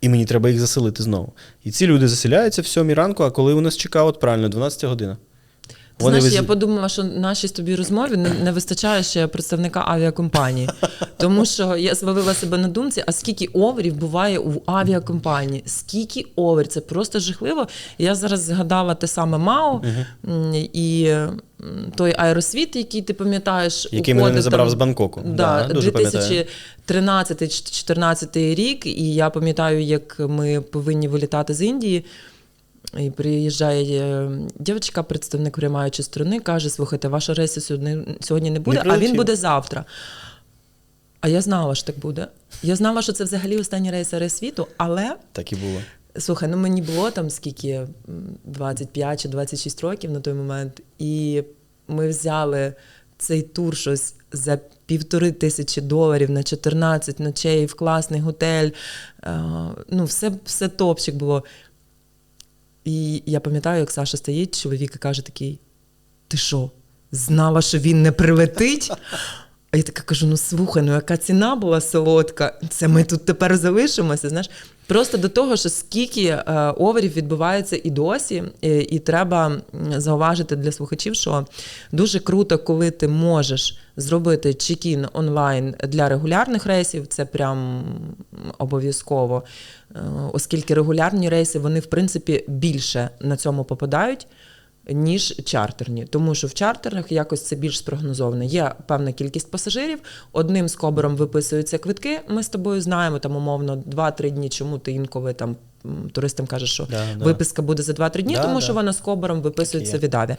і мені треба їх заселити знову. І ці люди заселяються в сьомій ранку, а коли у нас чекаут, правильно, 12 година. Знаєш, вез- я подумала, що нашій тобі розмові не, не вистачає ще представника авіакомпанії. Тому що я зловила себе на думці, а скільки оверів буває у авіакомпанії? Скільки овер? Це просто жахливо. Я зараз згадала те саме МАУ і той аеросвіт, який ти пам'ятаєш, Який мене не забрав там- з Бангкоку. Да, Да, 2013-2014 рік, і я пам'ятаю, як ми повинні вилітати з Індії. І приїжджає е, дівчинка, представник приймаючої сторони, каже: слухайте, ваша рейсу сьогодні, сьогодні не буде, а він буде завтра. А я знала, що так буде. Я знала, що це взагалі останній рейс світу, але Так і було. Слухай, ну мені було там скільки 25 чи 26 років на той момент, і ми взяли цей тур щось за півтори тисячі доларів на 14 ночей в класний готель. Е, Ну, все, все топчик було. І я пам'ятаю, як Саша стоїть, чоловік і каже такий: Ти що, знала, що він не прилетить? А я така кажу: ну слухай, ну яка ціна була солодка, це ми тут тепер залишимося. Знаєш, просто до того, що скільки е, оверів відбувається і досі, і, і треба зауважити для слухачів, що дуже круто, коли ти можеш зробити чекін онлайн для регулярних рейсів, це прям обов'язково, Е, оскільки регулярні рейси вони в принципі більше на цьому попадають ніж чартерні, тому що в чартерних якось це більш спрогнозовано. Є певна кількість пасажирів, одним скобором виписуються квитки. Ми з тобою знаємо там умовно 2-3 дні. Чому ти інколи там туристам каже, що Да, да. виписка буде за 2-3 дні, Да, тому да. що вона з кобором виписується від авіа.